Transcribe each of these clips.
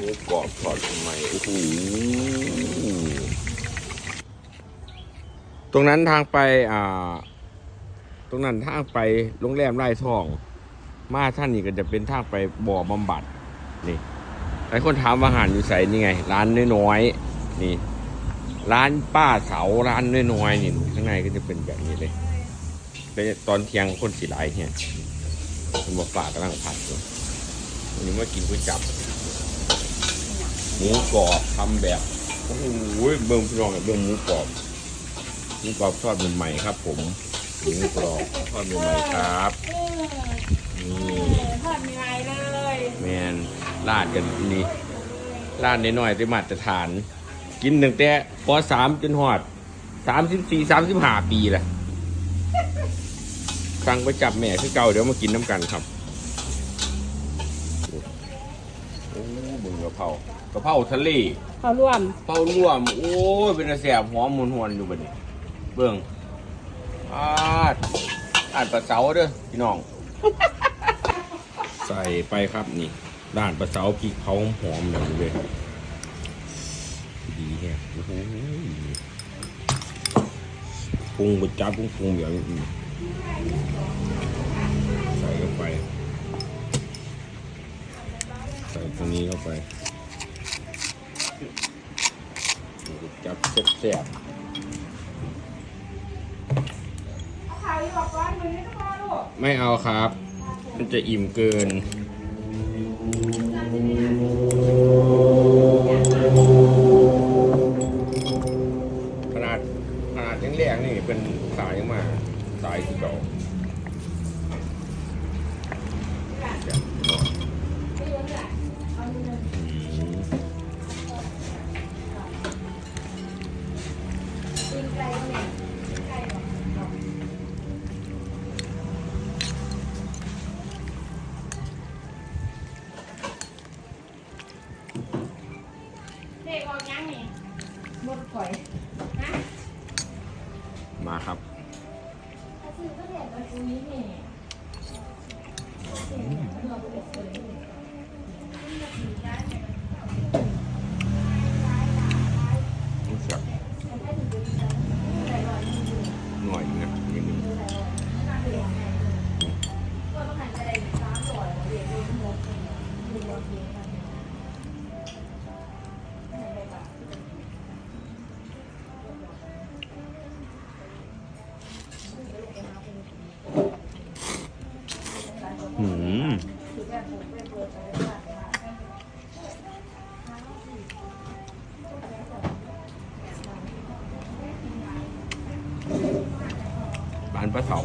หมูกรอบทอดใหม่โอ้โหตรงนั้นทางไปอ่า ตรงนั้นทางไปโรงแรมไร่ทอง มาท่านนี่ก็จะเป็นทางไปบ่อบำบัด นี่หลายคนถามอาหารอยู่ใส่นี่ไง ร้านน้อยๆนี่ ร้านป้าเสาร้านน้อยๆนี่ข้างในก็จะเป็นแบบนี้เลยแต่ตอนเที่ยงคนสีหลายเนี่ยคุณบอกป่ากำลังผัดอยู่วันนี้มากินก๋วยจับ หมูกรอบทำแบบโอ้โหเบิ่งพี่น้องกับเบิ่งหมูกรอบหมูกรอบทอดใหม่ๆครับ ผมหมูกรอบทอดใหม่ๆครับนี่ทอดใหม่เลยแมนลาดกันนี่ลาดน้อยๆแต่มาตรฐาน กินตั้งแต่ปสามจนหอดสามสิบสี่สามสิบห้าปีแหละสั่งไปจับแม่คือเก่าเดี๋ยวมากินน้ำกันครับโอ้เบึงกระเพรากระเพราทะเลเขาร่วมเผาร่วม โอ้ย เป็นแสบหอมหวนๆอยู่บัดนี้ เบิ่งอาดอาดปลาเสาเด้อพี่น้อง ใส่ไปครับนี่ด้านปลาเสาพริกเผาหอมแบบนี้เลยดีแฮะโอ้โหปรุงไปจับปรุงปรุงแบบนี้ใส่เข้าไป นี้เข้าไปจับแซ่บๆไม่เอาครับ มันจะอิ่มเกิน มดข่อยนะมาครับ หืมร้านป้าเสา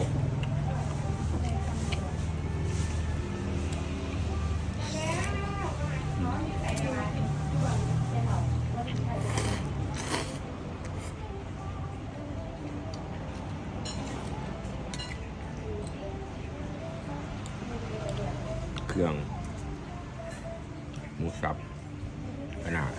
เครื่อง หมูสับขนาด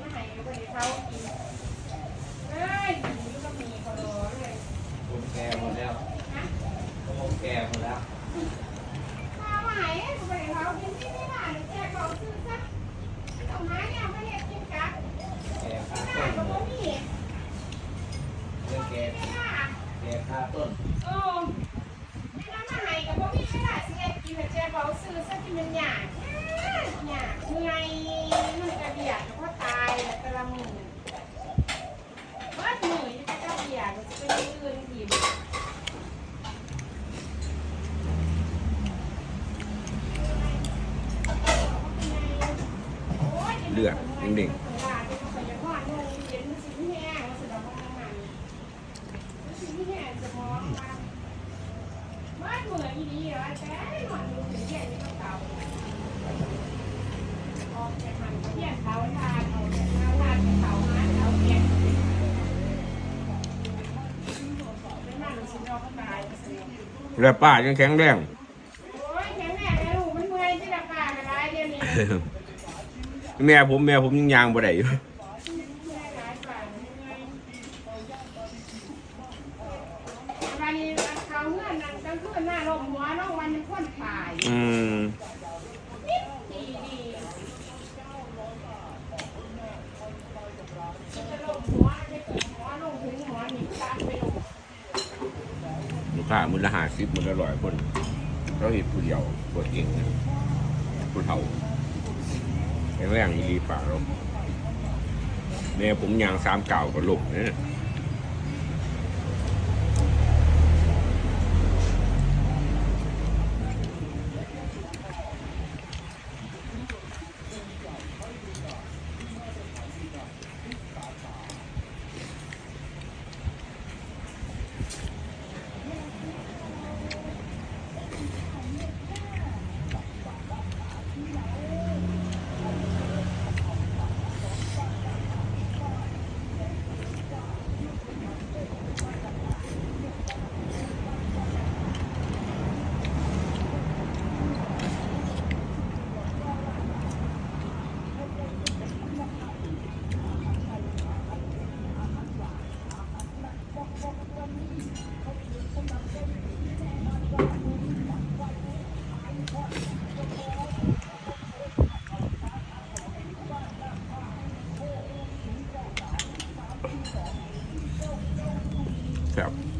ได้เขากินเอ้ยนี่ก็มีคอรอเลยผมแก่หมดแล้วผมแก่หมดแล้วข้าวหายก็ไปเขากินที่ไม่ได้แจกเขาซื้อซะต้องหาเนี่ยไม่ได้กินกัดแก่ค่าไม่ต้ได้นก็บ่มีเรื่องแก่ไม่ได้แก่ค่าต้นโอ้ไม่ได้มาให้กับบ่มีไม่ได้สิเอ็ดกินแต่แจกเขาซื้อซะกินมันหยาดหยาด เนื่อยมันกระเบียดเพราะตายแต่ละมื้อว่าหนื่อยจะกระเบียดมันจะเป็นอื่นทีเลือดเด้งๆ แล้วป้ายังแข็งแรงแม่ผมแม่ผมยังยางบ่ได้อยู่วันนี้เขาเงื่อนนั่งก็คือหน้าลมหัวน้องวันนี้พ่นถ่าย อืม ดีดีจะลงหัวจะเกิดหัวลงถึงหัวหนีตามไป ลูกค้ามือละหาซิบมือละร้อยคนเราเห็นผู้เดียวปวดเองนะผู้เฒ่าแข็งแรงอีรีป่าเราแม่ผมยางสามเก่ากับลูกเนี่ย ครับ